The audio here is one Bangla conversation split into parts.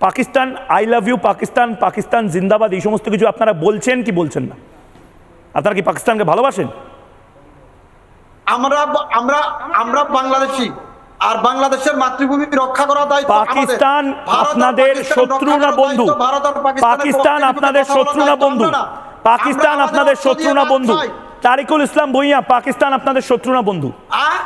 Pakistan I love you Pakistan Pakistan জিন্দাবাদ এই সমস্ত কিছু আপনারা বলছেন কি বলছেন না? আপনারা কি পাকিস্তানকে ভালোবাসেন? আমরা আমরা আমরা বাংলাদেশি আর বাংলাদেশের মাতৃভূমি রক্ষা করার দায়িত্ব পাকিস্তান আপনাদের শত্রু না বন্ধু। পাকিস্তান আপনাদের শত্রু না বন্ধু। পাকিস্তান আপনাদের শত্রু না বন্ধু। তারিকুল ইসলাম ভুইয়া পাকিস্তান আপনাদের শত্রু না বন্ধু। আহ?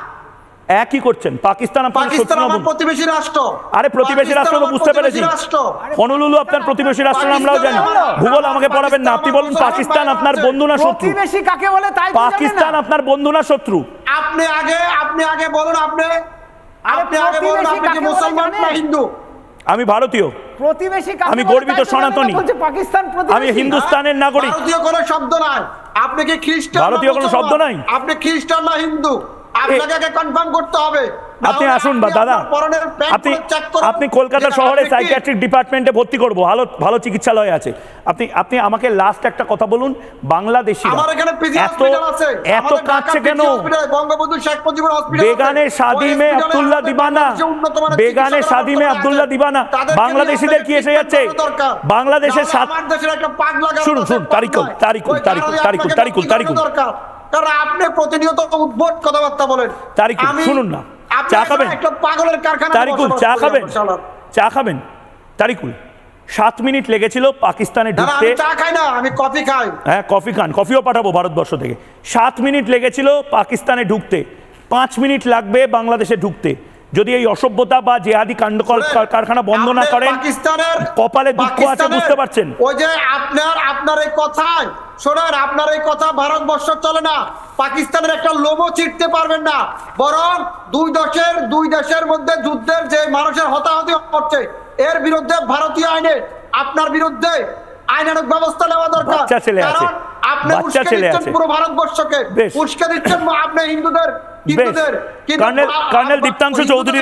একই করছেন। পাকিস্তান পাকিস্তান না আমার প্রতিবেশী রাষ্ট্র। আরে প্রতিবেশী রাষ্ট্র তো বুঝতে পেরেছি। প্রতিবেশী হনুলুলু আপনার প্রতিবেশী রাষ্ট্র আমরাও জানি। ভূগোল আমাকে পড়াবেন না। আপনি বলুন পাকিস্তান আপনার বন্ধু না শত্রু? প্রতিবেশী কাকে বলে তাই। পাকিস্তান আপনার বন্ধু না শত্রু? আপনি আগে আপনি আগে বলুন আপনি। আরে আপনি আগে বলুন আপনি কি মুসলমান? না হিন্দু? আমি ভারতীয়। প্রতিবেশী আমি গর্বিত সনাতনী। পাকিস্তান আমি হিন্দুস্তানের নাগরিক। ভারতীয় কোনো শব্দ নাই। আপনি কি খ্রিস্টান ভারতীয় কোনো শব্দ নাই? আপনি খ্রিস্টান না হিন্দু? আপনাকে কনফার্ম করতে হবে। আপনি আসুন বা দাদা আপনি আপনি কলকাতা শহরে সাইকিয়াট্রিক ডিপার্টমেন্টে ভর্তি করব। ভালো ভালো চিকিৎসালয় আছে। আপনি আপনি আমাকে লাস্ট একটা কথা বলুন। বাংলাদেশি আমার এখানে পিজি এত কেন? বঙ্গবন্ধু শেখ মুজিবুর হসপিটাল বেগানে শাদি মে আব্দুল্লাহ দিবানা। বেগানে চিকিৎসা শাদি মে আব্দুল্লাহ দিবানা। বাংলাদেশিদের কি এসে যাচ্ছে। বাংলাদেশের সাত শুনুন, শুনুন, তারিকুল। তারিকুল, তারিকুল, তারিকুল, তারিকুল, তারিকুল। কারণ আপনি প্রতিনিয়ত উদ্ভট কথাবার্তা বলেন। তারিকুল, শুনুন না। চা খাবেন? একটা পাগলের কারখানা তারিকুল চা খাবেন? চা খাবেন? তারিকুল সাত মিনিট লেগেছিল পাকিস্তানে ঢুকতে। চা খাই না আমি কফি খাই। হ্যাঁ কফি খান কফিও পাঠাবো ভারতবর্ষ থেকে। সাত মিনিট লেগেছিল পাকিস্তানে ঢুকতে। পাঁচ মিনিট লাগবে বাংলাদেশে ঢুকতে। যদি এই অসভ্যতা বা জেহাদি কাণ্ড কারখানা বন্ধ না করেন পাকিস্তানের কপালে দুঃখ আছে বুঝতে পারছেন? ওই যে আপনার আপনার এই কথায় শোনেন আপনার এই কথা ভারতবর্ষ চলে না। পাকিস্তানের একটা লোমও চিটতে পারবেন না। বরং দুই দেশের দুই দেশের মধ্যে যুদ্ধের যে মানুষের হতাহতি হচ্ছে এর বিরুদ্ধে ভারতীয় আইনে আপনার বিরুদ্ধে আইনানুক ব্যবস্থা নেওয়া দরকার। ছেলে আছে। কারণ আপনি উস্কে দিচ্ছেন পুরো ভারতবর্ষকে। উস্কে দিচ্ছেন আপনি হিন্দুদের হিন্দুদের কর্নেল দীপ্তাংশু চৌধুরীর